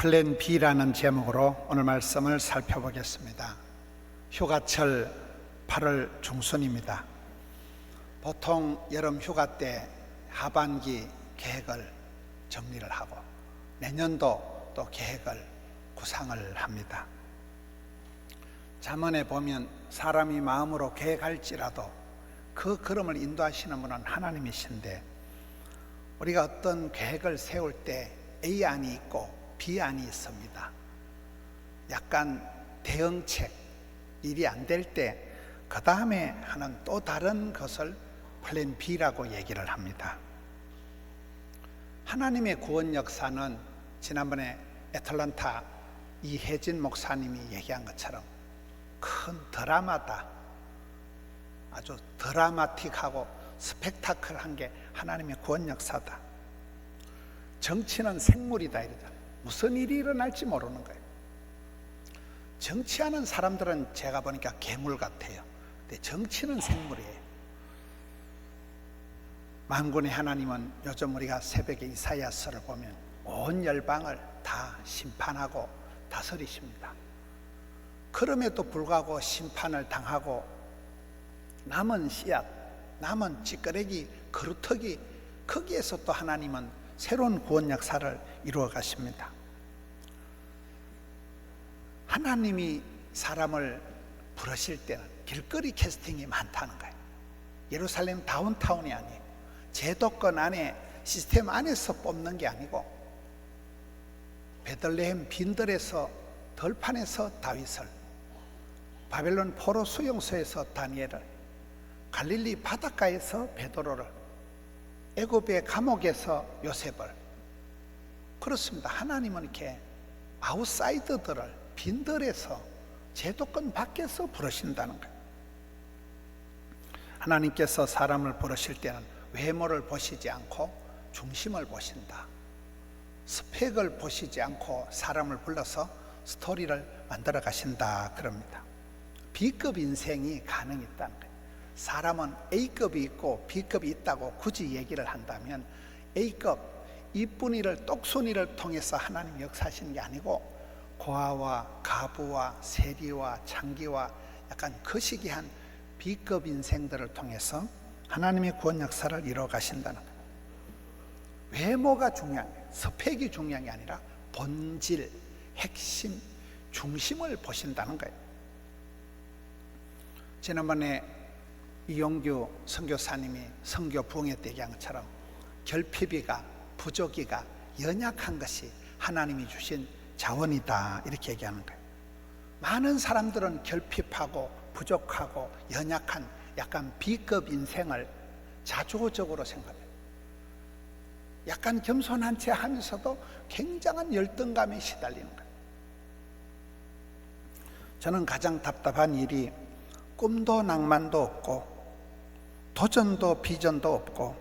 플랜 B라는 제목으로 오늘 말씀을 살펴보겠습니다. 휴가철 8월 중순입니다. 보통 여름 휴가 때 하반기 계획을 정리를 하고 내년도 또 계획을 구상을 합니다. 잠언에 보면 사람이 마음으로 계획할지라도 그 걸음을 인도하시는 분은 하나님이신데 우리가 어떤 계획을 세울 때 A안이 있고 B안이 있습니다. 약간 대응책, 일이 안 될 때 그 다음에 하는 또 다른 것을 플랜 B라고 얘기를 합니다. 하나님의 구원 역사는 지난번에 애틀란타 이혜진 목사님이 얘기한 것처럼 큰 드라마다. 아주 드라마틱하고 스펙타클한 게 하나님의 구원 역사다. 정치는 생물이다 이러잖아요. 무슨 일이 일어날지 모르는 거예요. 정치하는 사람들은 제가 보니까 괴물 같아요. 근데 정치는 생물이에요. 만군의 하나님은 요즘 우리가 새벽에 이사야서를 보면 온 열방을 다 심판하고 다스리십니다. 그럼에도 불구하고 심판을 당하고 남은 씨앗, 남은 찌끄레기, 그루터기 거기에서 또 하나님은 새로운 구원 역사를 이루어 가십니다. 하나님이 사람을 부르실 때는 길거리 캐스팅이 많다는 거예요. 예루살렘 다운타운이 아니에요. 제도권 안에 시스템 안에서 뽑는 게 아니고 베들레헴 빈들에서 덜판에서 다윗을 바벨론 포로 수용소에서 다니엘을 갈릴리 바닷가에서 베드로를 애굽의 감옥에서 요셉을 그렇습니다. 하나님은 이렇게 아웃사이더들을 빈들에서 제도권 밖에서 부르신다는 거예요. 하나님께서 사람을 부르실 때는 외모를 보시지 않고 중심을 보신다. 스펙을 보시지 않고 사람을 불러서 스토리를 만들어 가신다. 그럽니다. B급 인생이 가능했다는 거예요. 사람은 A급이 있고 B급이 있다고 굳이 얘기를 한다면 A급 이쁜 이를 똑순이를 통해서 하나님 역사하시는 게 아니고 고아와 가부와 세리와 장기와 약간 거시기한 B급 인생들을 통해서 하나님의 구원 역사를 이루어 가신다는 거예요. 외모가 중요한. 스펙이 중요한 게 아니라 본질, 핵심, 중심을 보신다는 거예요. 지난번에 이용규 선교사님이 선교 부흥회 때 얘기한 것처럼 결핍이가 부족이가 연약한 것이 하나님이 주신 자원이다 이렇게 얘기하는 거예요. 많은 사람들은 결핍하고 부족하고 연약한 약간 B급 인생을 자조적으로 생각해요. 약간 겸손한 채 하면서도 굉장한 열등감에 시달리는 거예요. 저는 가장 답답한 일이 꿈도 낭만도 없고 도전도 비전도 없고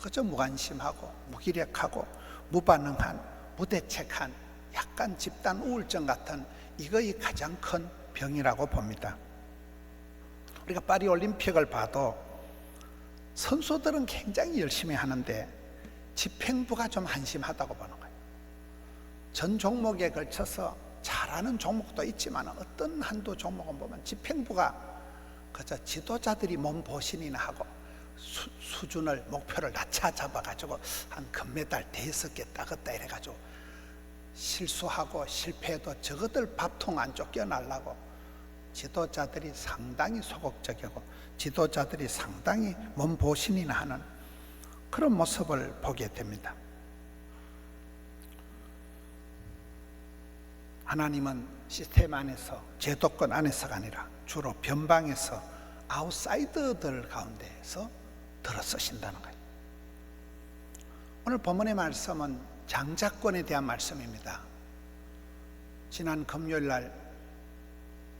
그저 무관심하고 무기력하고 무반응한 무대책한 약간 집단 우울증 같은 이거이 가장 큰 병이라고 봅니다. 우리가 파리 올림픽을 봐도 선수들은 굉장히 열심히 하는데 집행부가 좀 한심하다고 보는 거예요. 전 종목에 걸쳐서 잘하는 종목도 있지만 어떤 한두 종목은 보면 집행부가 그저 지도자들이 몸 보신이나 하고 수, 준을 목표를 낮춰 잡아가지고 한 금메달 대여섯 개 따겠다 이래가지고 실수하고 실패해도 저것들 밥통 안 쫓겨날라고 지도자들이 상당히 소극적이고 지도자들이 상당히 몸보신이나 하는 그런 모습을 보게 됩니다. 하나님은 시스템 안에서 제도권 안에서가 아니라 주로 변방에서 아웃사이더들 가운데서 들어 쓰신다는 거예요. 오늘 본문의 말씀은 장자권에 대한 말씀입니다. 지난 금요일 날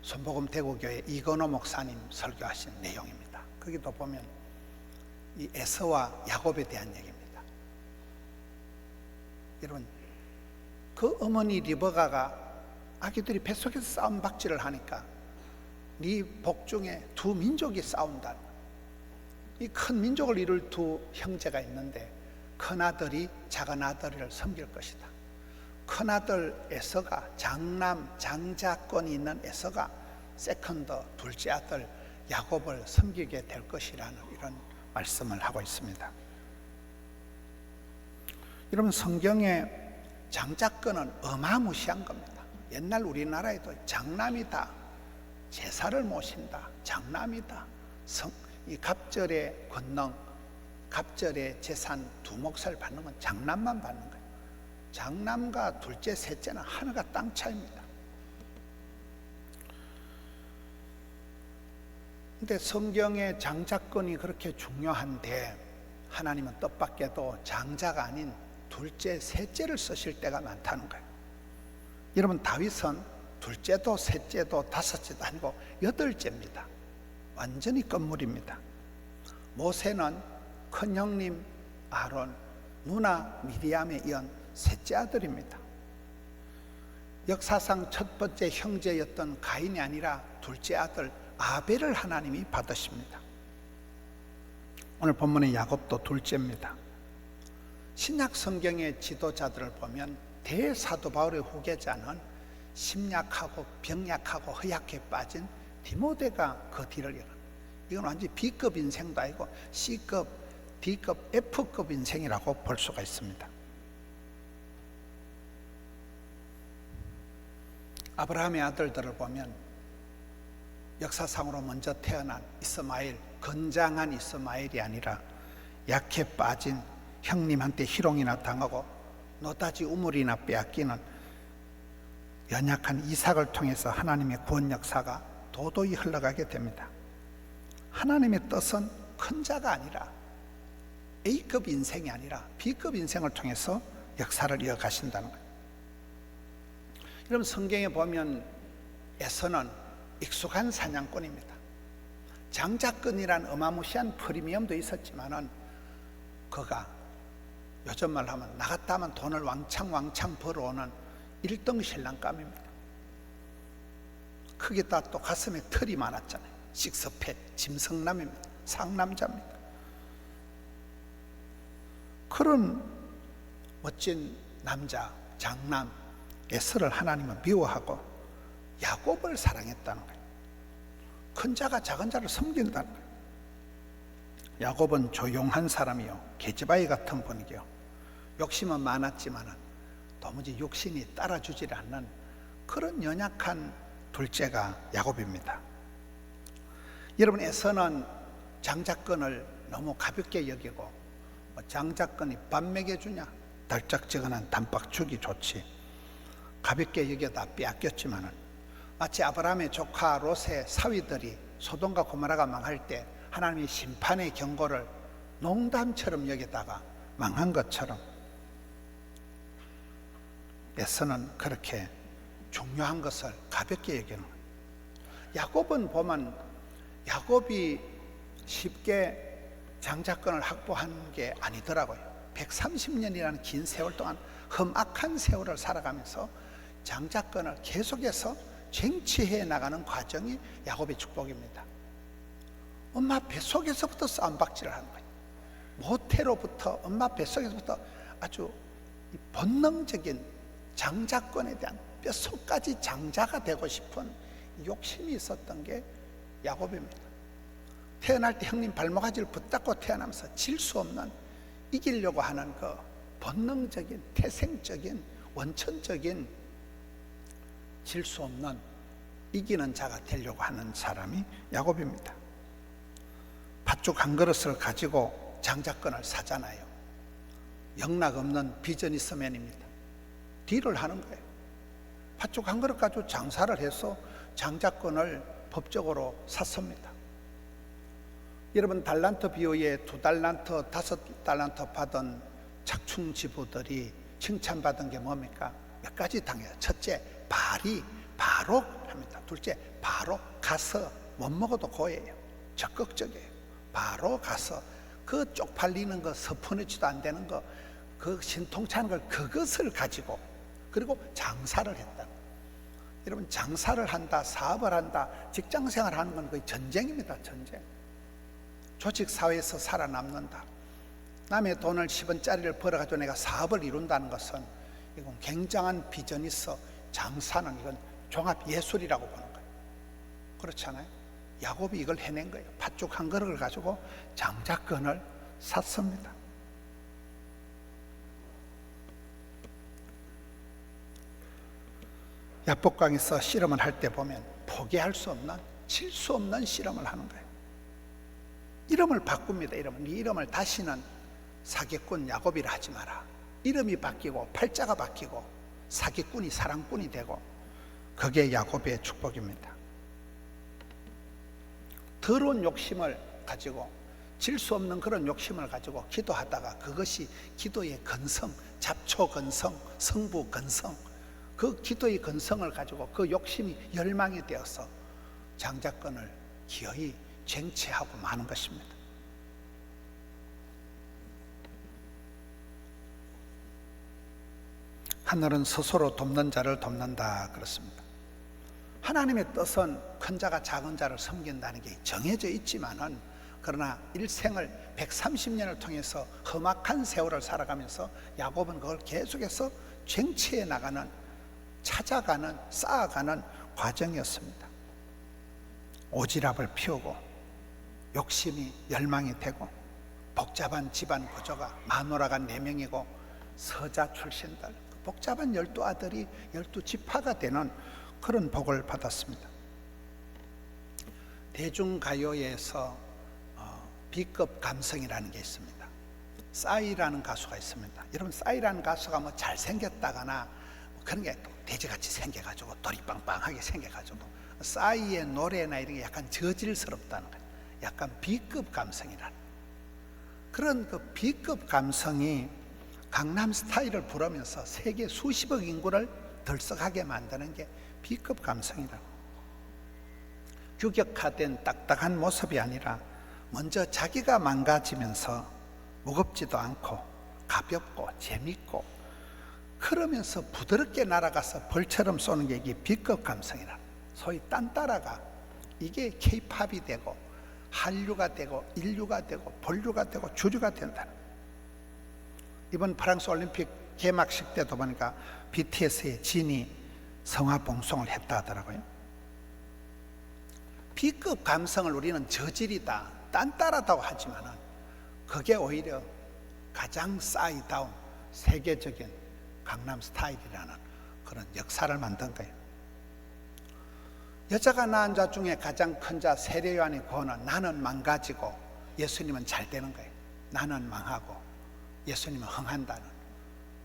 손복음 대구교회 이건호 목사님 설교하신 내용입니다. 거기도 보면 이 에서와 야곱에 대한 얘기입니다. 여러분, 그 어머니 리버가가 아기들이 뱃속에서 싸움 박질을 하니까 네 복중에 두 민족이 싸운다. 이 큰 민족을 이룰 두 형제가 있는데 큰 아들이 작은 아들을 섬길 것이다. 큰 큰아들 에서가 장남 장자권이 있는 에서가 세컨더 둘째 아들 야곱을 섬기게 될 것이라는 이런 말씀을 하고 있습니다. 여러분 성경에 장자권은 어마무시한 겁니다. 옛날 우리나라에도 장남이다 제사를 모신다 장남이다 성, 이 갑절의 권능 갑절의 재산 두 몫을 받는 건 장남만 받는 거예요. 장남과 둘째, 셋째는 하늘과 땅 차이입니다. 근데 성경의 장자권이 그렇게 중요한데 하나님은 뜻밖에도 장자가 아닌 둘째, 셋째를 쓰실 때가 많다는 거예요. 여러분 다윗은 둘째도 셋째도 다섯째도 아니고 여덟째입니다. 완전히 건물입니다. 모세는 큰 형님 아론, 누나 미리암에 이은 셋째 아들입니다. 역사상 첫 번째 형제였던 가인이 아니라 둘째 아들 아벨을 하나님이 받으십니다. 오늘 본문의 야곱도 둘째입니다. 신약 성경의 지도자들을 보면 대사도 바울의 후계자는 심약하고 병약하고 허약해 빠진 디모데가 그 뒤를 이어. 이건 완전 B급 인생도 아니고 C급, D급, F급 인생이라고 볼 수가 있습니다. 아브라함의 아들들을 보면 역사상으로 먼저 태어난 이스마엘, 건장한 이스마엘이 아니라 약해 빠진 형님한테 희롱이나 당하고 노다지 우물이나 빼앗기는 연약한 이삭을 통해서 하나님의 구원 역사가 도도히 흘러가게 됩니다. 하나님의 뜻은 큰 자가 아니라 A급 인생이 아니라 B급 인생을 통해서 역사를 이어가신다는 거예요. 여러분 성경에 보면 에서는 익숙한 사냥꾼입니다. 장자권이란 어마무시한 프리미엄도 있었지만은 그가 요즘 말 하면 나갔다 하면 돈을 왕창 왕창 벌어오는 1등 신랑감입니다. 크기다 또 가슴에 털이 많았잖아요. 식스팩, 짐승남입니다. 상남자입니다. 그런 멋진 남자, 장남, 에서를 하나님은 미워하고 야곱을 사랑했다는 거예요. 큰 자가 작은 자를 섬긴다는 거예요. 야곱은 조용한 사람이요. 계집아이 같은 분이요. 욕심은 많았지만은 도무지 욕심이 따라주질 않는 그런 연약한 둘째가 야곱입니다. 여러분 에서는 장자권을 너무 가볍게 여기고 뭐 장자권이 밥 먹여주냐 달짝지근한 단박 주기 좋지 가볍게 여겨다 빼앗겼지만은 마치 아브라함의 조카 롯의 사위들이 소돔과 고모라가 망할 때 하나님의 심판의 경고를 농담처럼 여기다가 망한 것처럼 에서는 그렇게 중요한 것을 가볍게 여기는. 야곱은 보면 야곱이 쉽게 장자권을 확보한 게 아니더라고요. 130년이라는 긴 세월 동안 험악한 세월을 살아가면서 장자권을 계속해서 쟁취해 나가는 과정이 야곱의 축복입니다. 엄마 뱃속에서부터 싸움박질을 하는 거예요. 모태로부터 엄마 뱃속에서부터 아주 본능적인 장자권에 대한 뼛속까지 장자가 되고 싶은 욕심이 있었던 게 야곱입니다. 태어날 때 형님 발목아지를 붙잡고 태어나면서 질 수 없는 이기려고 하는 그 본능적인 태생적인 원천적인 질 수 없는 이기는 자가 되려고 하는 사람이 야곱입니다. 팥죽 한 그릇을 가지고 장자권을 사잖아요. 영락 없는 비즈니스맨입니다. 딜을 하는 거예요. 팥죽 한 그릇 가지고 장사를 해서 장자권을 법적으로 샀습니다. 여러분 달란트 비호에 두 달란트, 다섯 달란트 받은 착충 지부들이 칭찬받은 게 뭡니까? 몇 가지 당해요. 첫째, 발이 바로 합니다. 둘째, 바로 가서 못 먹어도 고예요. 적극적이에요. 바로 가서 그 쪽팔리는 거, 서퍼너지도 안 되는 거, 그 신통찮은 걸 그것을 가지고 그리고 장사를 했다. 여러분 장사를 한다, 사업을 한다, 직장 생활 하는 건 거의 전쟁입니다. 전쟁. 조직 사회에서 살아남는다. 남의 돈을 10원짜리를 벌어가지고 내가 사업을 이룬다는 것은 이건 굉장한 비전이 있어 장사는 이건 종합 예술이라고 보는 거예요. 그렇잖아요. 야곱이 이걸 해낸 거예요. 팥죽 한 그릇을 가지고 장자권을 샀습니다. 야복강에서 실험을 할 때 보면 포기할 수 없는 질 수 없는 실험을 하는 거예요. 이름을 바꿉니다. 이름을 네 이름을 다시는 사기꾼 야곱이라 하지 마라. 이름이 바뀌고 팔자가 바뀌고 사기꾼이 사랑꾼이 되고 그게 야곱의 축복입니다. 더러운 욕심을 가지고 질 수 없는 그런 욕심을 가지고 기도하다가 그것이 기도의 근성, 잡초 근성, 성부 근성, 그 기도의 근성을 가지고 그 욕심이 열망이 되어서 장자권을 기어이 쟁취하고 마는 것입니다. 하늘은 스스로 돕는 자를 돕는다 그렇습니다. 하나님의 뜻은 큰 자가 작은 자를 섬긴다는 게 정해져 있지만은 그러나 일생을 130년을 통해서 험악한 세월을 살아가면서 야곱은 그걸 계속해서 쟁취해 나가는 찾아가는 쌓아가는 과정이었습니다. 오지랖을 피우고 욕심이 열망이 되고 복잡한 집안 구조가 마누라가 네 명이고 서자 출신들 복잡한 열두 아들이 열두 지파가 되는 그런 복을 받았습니다. 대중가요에서 어, B급 감성이라는 게 있습니다. 싸이라는 가수가 있습니다. 여러분 싸이라는 가수가 뭐 잘생겼다거나 뭐 그런 게 돼지같이 생겨가지고 도리빵빵하게 생겨가지고 싸이의 노래나 이런 게 약간 저질스럽다는 거예요. 약간 B급 감성이라는 그런 그 B급 감성이 강남 스타일을 부르면서 세계 수십억 인구를 들썩하게 만드는 게 B급 감성이라고. 규격화된 딱딱한 모습이 아니라 먼저 자기가 망가지면서 무겁지도 않고 가볍고 재밌고 그러면서 부드럽게 날아가서 벌처럼 쏘는 게 이게 B급 감성이라. 소위 딴따라가 이게 K-팝이 되고 한류가 되고 인류가 되고 본류가 되고 주류가 된다는. 이번 프랑스 올림픽 개막식 때도 보니까 BTS의 진이 성화 봉송을 했다 하더라고요. B급 감성을 우리는 저질이다, 딴따라다고 하지만은 그게 오히려 가장 싸이다운 세계적인 강남 스타일이라는 그런 역사를 만든 거예요. 여자가 낳은 자 중에 가장 큰 자 세례요한이 구원은 나는 망가지고 예수님은 잘 되는 거예요. 나는 망하고 예수님은 흥한다는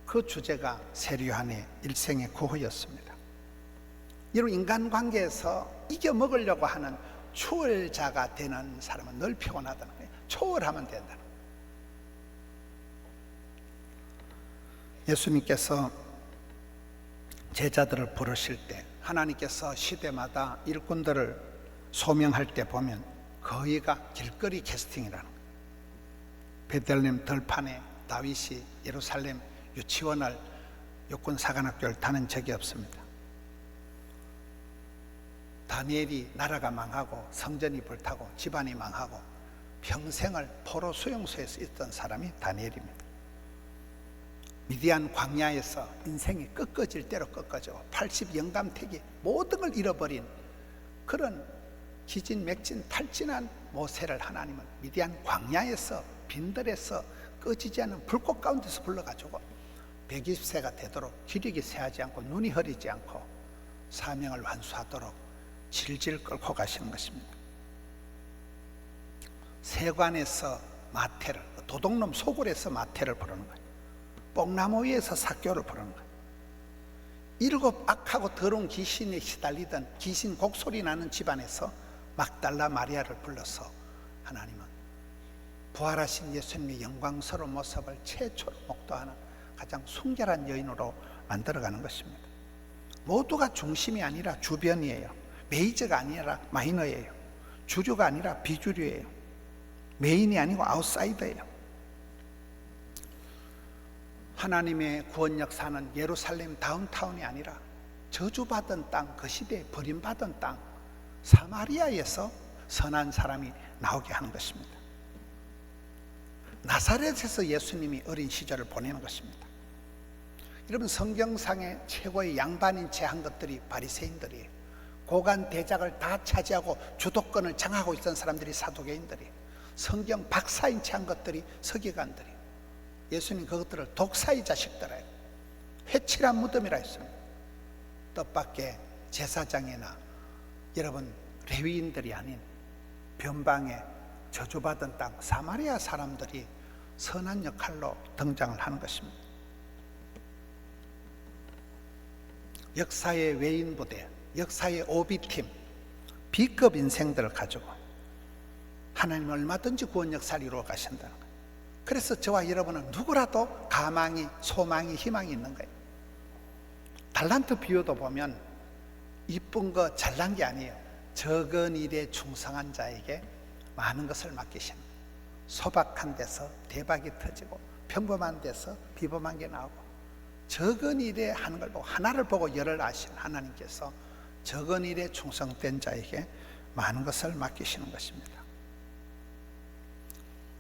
그 주제가 세례요한의 일생의 구호였습니다. 이런 인간관계에서 이겨 먹으려고 하는 추월자가 되는 사람은 늘 피곤하다는 거예요. 초월하면 된다는 거예요. 예수님께서 제자들을 부르실 때 하나님께서 시대마다 일꾼들을 소명할 때 보면 거의가 길거리 캐스팅이라는 거예요. 베들레헴 들판에 다윗이 예루살렘 유치원을 육군 사관학교를 다는 적이 없습니다. 다니엘이 나라가 망하고 성전이 불타고 집안이 망하고 평생을 포로 수용소에서 있던 사람이 다니엘입니다. 미디안 광야에서 인생이 꺾어질 대로 꺾어져 80 영감택이 모든 걸 잃어버린 그런 기진맥진 탈진한 모세를 하나님은 미디안 광야에서 빈들에서 꺼지지 않은 불꽃 가운데서 불러가지고 120세가 되도록 기력이 쇠하지 않고 눈이 흐리지 않고 사명을 완수하도록 질질 끌고 가시는 것입니다. 세관에서 마태를 도둑놈 소굴에서 마태를 부르는 거예요. 뽕나무 위에서 사교를 부르는 거예요. 일곱 악하고 더러운 귀신에 시달리던 귀신 곡소리 나는 집안에서 막달라 마리아를 불러서 하나님은 부활하신 예수님의 영광스러운 모습을 최초로 목도하는 가장 순결한 여인으로 만들어가는 것입니다. 모두가 중심이 아니라 주변이에요. 메이저가 아니라 마이너예요. 주류가 아니라 비주류예요. 메인이 아니고 아웃사이더예요. 하나님의 구원 역 사는 예루살렘 다운타운이 아니라 저주받은 땅, 그 시대에 버림받은 땅, 사마리아에서 선한 사람이 나오게 하는 것입니다. 나사렛에서 예수님이 어린 시절을 보내는 것입니다. 여러분 성경상의 최고의 양반인 채 한 것들이 바리새인들이에요. 고관 대작을 다 차지하고 주도권을 장하고 있던 사람들이 사도개인들이 성경 박사인 채한 것들이 서기관들이 예수님 그것들을 독사의 자식들에 회칠한 무덤이라 했습니다. 뜻밖의 제사장이나 여러분 레위인들이 아닌 변방에 저주받은 땅 사마리아 사람들이 선한 역할로 등장을 하는 것입니다. 역사의 외인 부대, 역사의 오비팀, B급 인생들을 가지고 하나님 얼마든지 구원 역사를 이루어 가신다는 거예요. 그래서 저와 여러분은 누구라도 가망이, 소망이, 희망이 있는 거예요. 달란트 비유도 보면 이쁜 거 잘난 게 아니에요. 적은 일에 충성한 자에게 많은 것을 거예요. 소박한 데서 대박이 터지고 평범한 데서 비범한 게 나오고 적은 일에 하는 걸 보고 하나를 보고 열을 아신 하나님께서 적은 일에 충성된 자에게 많은 것을 맡기시는 것입니다.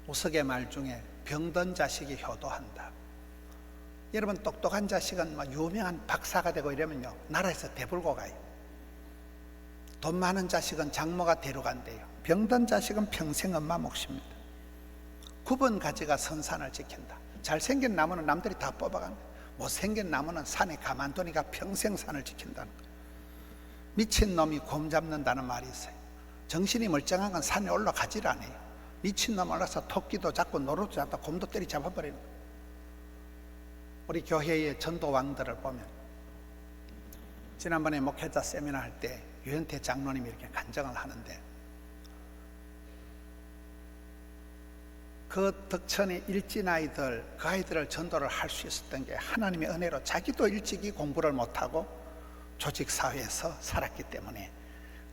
우석의 말 중에 병든 자식이 효도한다. 여러분 똑똑한 자식은 막 유명한 박사가 되고 이러면요 나라에서 대불고 가요. 돈 많은 자식은 장모가 데려간대요. 병든 자식은 평생 엄마 몫입니다. 구번 가지가 선산을 지킨다. 잘생긴 나무는 남들이 다 뽑아간다. 못생긴 나무는 산에 가만두니까 평생 산을 지킨다는 거예요. 미친 놈이 곰 잡는다는 말이 있어요. 정신이 멀쩡한 건 산에 올라가질 않아요. 미친 놈 올라서 토끼도 잡고 노루도 잡고 곰도 때리 잡아버리는 거예요. 우리 교회의 전도 왕들을 보면 지난번에 목회자 세미나 할 때 유현태 장로님이 이렇게 간증을 하는데 그 덕천의 일진 아이들 그 아이들을 전도를 할 수 있었던 게 하나님의 은혜로 자기도 일찍이 공부를 못하고 조직 사회에서 살았기 때문에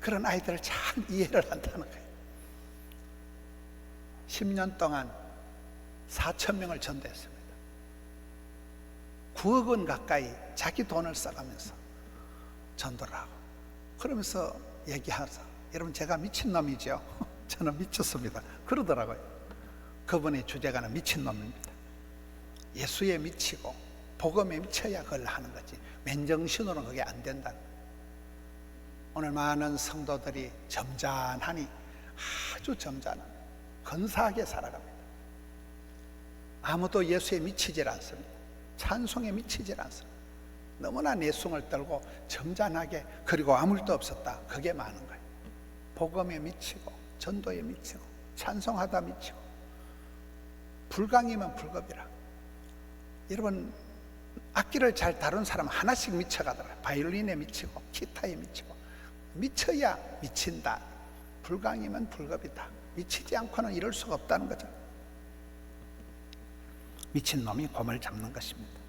그런 아이들을 잘 이해를 한다는 거예요. 10년 동안 4천 명을 전도했습니다. 9억 원 가까이 자기 돈을 써가면서 전도를 하고 그러면서 얘기하면서 여러분 제가 미친놈이죠. 저는 미쳤습니다. 그러더라고요. 그분의 주제가는 미친놈입니다. 예수에 미치고 복음에 미쳐야 그걸 하는 거지. 맨정신으로는 그게 안 된다. 오늘 많은 성도들이 점잖하니 아주 점잖은 근사하게 살아갑니다. 아무도 예수에 미치질 않습니다. 찬송에 미치질 않습니다. 너무나 내숭을 떨고 점잖하게 그리고 아무 일도 없었다. 그게 많은 거예요. 복음에 미치고 전도에 미치고 찬송하다 미치고 불강이면 불급이라. 여러분 악기를 잘 다룬 사람 하나씩 미쳐가더라. 바이올린에 미치고 기타에 미치고 미쳐야 미친다. 불강이면 불급이다. 미치지 않고는 이럴 수가 없다는 거죠. 미친 놈이 곰을 잡는 것입니다.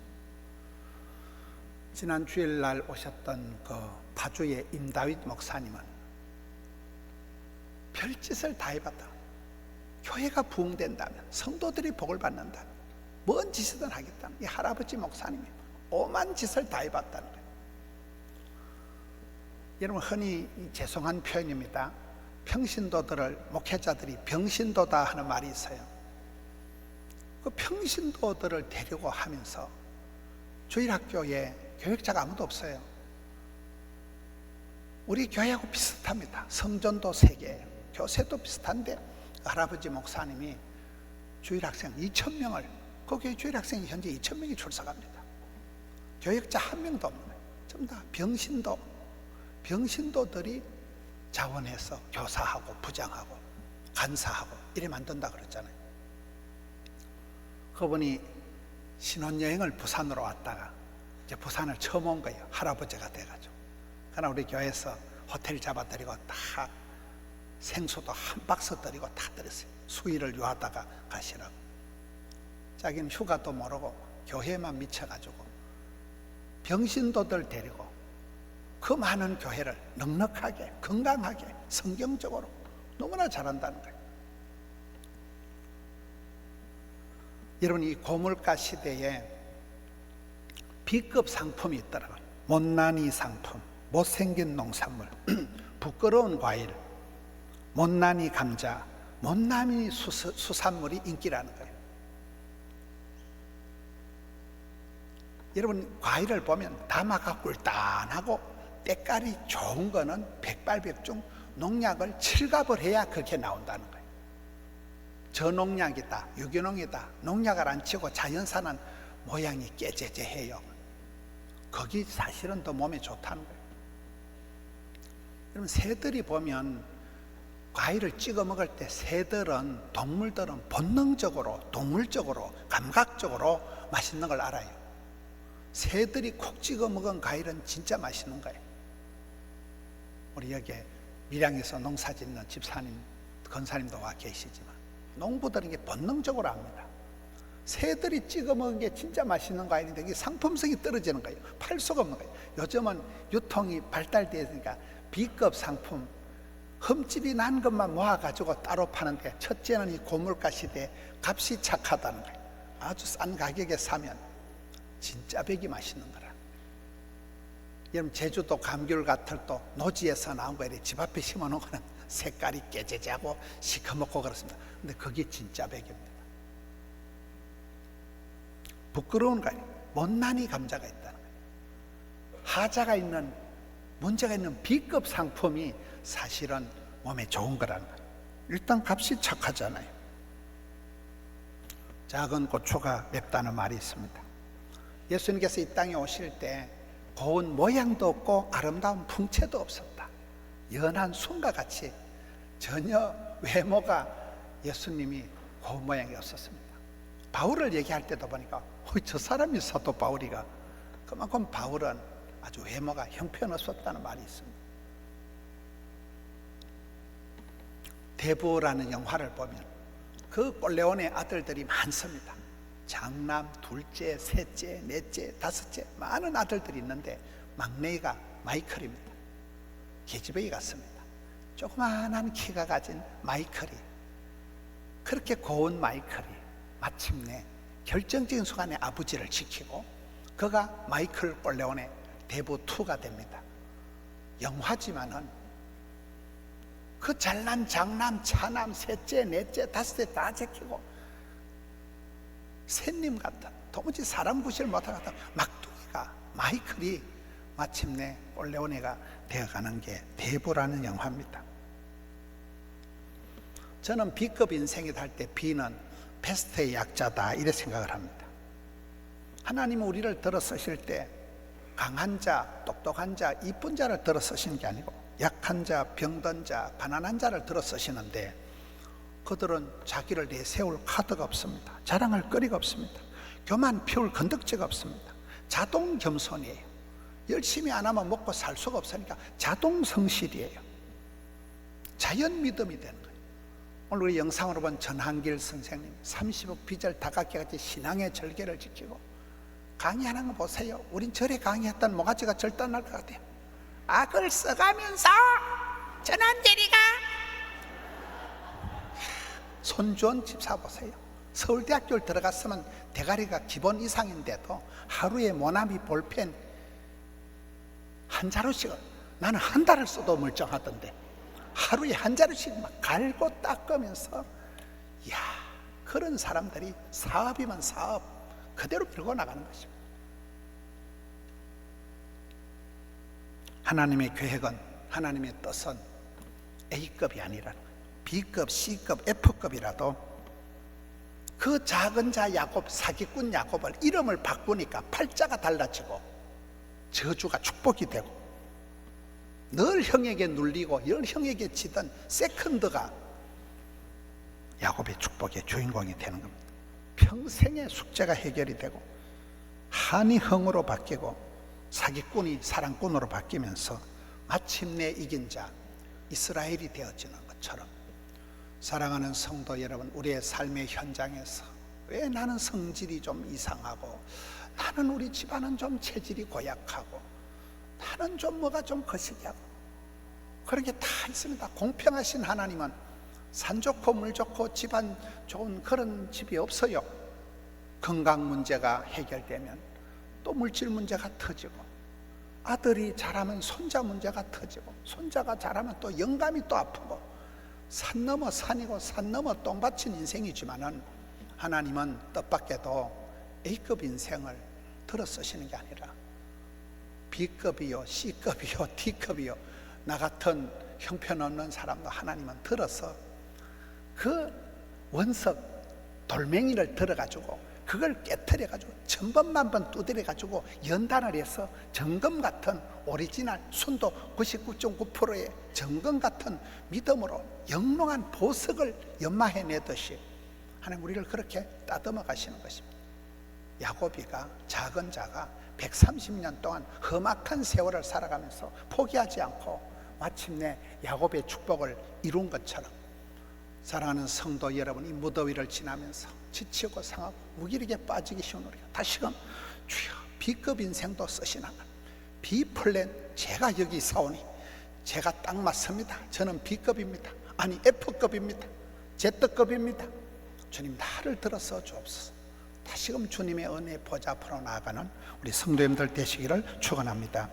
지난 주일 날 오셨던 그 파주의 임다윗 목사님은 별짓을 다 해봤다. 교회가 부흥된다면 성도들이 복을 받는다면 뭔 짓이든 하겠다는 이 할아버지 목사님이 오만 짓을 다 해봤다는 거예요. 여러분 흔히 죄송한 표현입니다. 평신도들을 목회자들이 병신도다 하는 말이 있어요. 그 평신도들을 데리고 하면서 주일학교에 교육자가 아무도 없어요. 우리 교회하고 비슷합니다. 성전도 세 개, 교세도 비슷한데 할아버지 목사님이 주일학생 2천 명을 거기에 주일 학생이 현재 2천 명이 출석합니다. 교육자 한 명도 없는 거예요. 전부 다 병신도, 병신도들이 자원해서 교사하고 부장하고 간사하고 이래 만든다 그랬잖아요. 그분이 신혼여행을 부산으로 왔다가 이제 부산을 처음 온 거예요. 할아버지가 돼가지고. 그러나 우리 교회에서 호텔 잡아드리고 다 생수도 한 박스 드리고 다 드렸어요. 수의를 요하다가 가시라고. 자기는 휴가도 모르고 교회만 미쳐가지고 병신도들 데리고 그 많은 교회를 넉넉하게 건강하게 성경적으로 너무나 잘한다는 거예요. 여러분 이 고물가 시대에 B급 상품이 있더라고요. 못난이 상품, 못생긴 농산물, 부끄러운 과일, 못난이 감자, 못난이 수산물이 인기라는 거예요. 여러분 과일을 보면 다마가 꿀단하고 때깔이 좋은 거는 백발백중 농약을 칠갑을 해야 그렇게 나온다는 거예요. 저농약이다, 유기농이다, 농약을 안 치고 자연산은 모양이 깨재재해요. 거기 사실은 더 몸에 좋다는 거예요. 여러분 새들이 보면 과일을 찍어 먹을 때 새들은 동물들은 본능적으로 동물적으로 감각적으로 맛있는 걸 알아요. 새들이 콕 찍어 먹은 과일은 진짜 맛있는 거예요. 우리 여기 밀양에서 농사 짓는 집사님, 건사님도 와 계시지만 농부들은 이게 본능적으로 압니다. 새들이 찍어 먹은 게 진짜 맛있는 과일인데 이게 상품성이 떨어지는 거예요. 팔 수가 없는 거예요. 요즘은 유통이 발달되었으니까 B급 상품 흠집이 난 것만 모아가지고 따로 파는데 첫째는 이 고물가 시대에 값이 착하다는 거예요. 아주 싼 가격에 사면 진짜 백이 맛있는 거라. 여러분 제주도 감귤 같을도 노지에서 나온 거 이래 집 앞에 심어놓은 거는 색깔이 깨재재하고 시커멓고 그렇습니다. 근데 그게 진짜 백입니다. 부끄러운 거 아니에요. 못난이 감자가 있다는 거예요. 하자가 있는 문제가 있는 B급 상품이 사실은 몸에 좋은 거라는 거예요. 일단 값이 착하잖아요. 작은 고추가 맵다는 말이 있습니다. 예수님께서 이 땅에 오실 때 고운 모양도 없고 아름다운 풍채도 없었다. 연한 순과 같이 전혀 외모가 예수님이 고운 모양이 없었습니다. 바울을 얘기할 때도 보니까 어, 저 사람이 사도 바울이가 그만큼 바울은 아주 외모가 형편없었다는 말이 있습니다. 대부라는 영화를 보면 그 꼴레온의 아들들이 많습니다. 장남, 둘째, 셋째, 넷째, 다섯째 많은 아들들이 있는데 막내가 마이클입니다. 계집애기 같습니다. 조그마한 키가 가진 마이클이 그렇게 고운 마이클이 마침내 결정적인 순간에 아버지를 지키고 그가 마이클 꼴레온의 대부 2가 됩니다. 영화지만은 그 잘난 장남, 차남, 셋째, 넷째, 다섯째 다 지키고 샌님 같은 도무지 사람 구실 같은 막둥이가 마이클이 마침내 올레오네가 되어가는 게 대부라는 영화입니다. 저는 B급 인생이다 할 때 B는 베스트의 약자다 이래 생각을 합니다. 하나님은 우리를 들어 쓰실 때 강한 자, 똑똑한 자, 이쁜 자를 들어 쓰시는 게 아니고 약한 자, 병든 자, 가난한 자를 들어 쓰시는데 그들은 자기를 내세울 카드가 없습니다. 자랑할 거리가 없습니다. 교만 피울 건덕지가 없습니다. 자동 겸손이에요. 열심히 안 하면 먹고 살 수가 없으니까 자동 성실이에요. 자연 믿음이 되는 거예요. 오늘 우리 영상으로 본 전한길 선생님 30억 비절 다각기같이 신앙의 절개를 지키고 강의하는 거 보세요. 우린 절에 강의했던 모가지가 절단날 것 같아요. 악을 써가면서 전한대리가 손주원 집사 보세요. 서울대학교를 들어갔으면 대가리가 기본 이상인데도 하루에 모나미 볼펜 한 자루씩 나는 한 달을 써도 멀쩡하던데 하루에 한 자루씩 막 갈고 닦으면서 야 그런 사람들이 사업이면 사업 그대로 밀고 나가는 것입니다. 하나님의 계획은 하나님의 뜻은 A급이 아니라는. B급, C급, F급이라도 그 작은 자 야곱, 사기꾼 야곱을 이름을 바꾸니까 팔자가 달라지고 저주가 축복이 되고 늘 형에게 눌리고 늘 형에게 지던 세컨드가 야곱의 축복의 주인공이 되는 겁니다. 평생의 숙제가 해결이 되고 한이 흥으로 바뀌고 사기꾼이 사랑꾼으로 바뀌면서 마침내 이긴 자 이스라엘이 되어지는 것처럼 사랑하는 성도 여러분 우리의 삶의 현장에서 왜 나는 성질이 좀 이상하고 나는 우리 집안은 좀 체질이 고약하고 나는 좀 뭐가 좀 거시기하고 그런 게 다 있습니다. 공평하신 하나님은 산 좋고 물 좋고 집안 좋은 그런 집이 없어요. 건강 문제가 해결되면 또 물질 문제가 터지고 아들이 잘하면 손자 문제가 터지고 손자가 잘하면 또 영감이 또 아프고 산 넘어 산이고 산 넘어 똥밭인 인생이지만은 하나님은 뜻밖에도 A급 인생을 더 들어 쓰시는 게 아니라 B급이요, C급이요, D급이요. 나 같은 형편없는 사람도 하나님은 들어서 그 원석 돌멩이를 들어가지고 그걸 깨뜨려 가지고 천번만번 두드려 가지고 연단을 해서 정금 같은 오리지널 순도 99.9%의 정금 같은 믿음으로 영롱한 보석을 연마해 내듯이 하나님 우리를 그렇게 따듬어 가시는 것입니다. 야곱이가 작은 자가 130년 동안 험악한 세월을 살아가면서 포기하지 않고 마침내 야곱의 축복을 이룬 것처럼 사랑하는 성도 여러분 이 무더위를 지나면서 지치고 상하고 무기력에 빠지기 쉬운 우리가 다시금 주여 B급 인생도 쓰시나 B플랜 제가 여기 사오니 제가 딱 맞습니다. 저는 B급입니다. 아니 F급입니다. Z급입니다. 주님 나를 들어서 주옵소서. 다시금 주님의 은혜 보좌 앞으로 나아가는 우리 성도님들 되시기를 축원합니다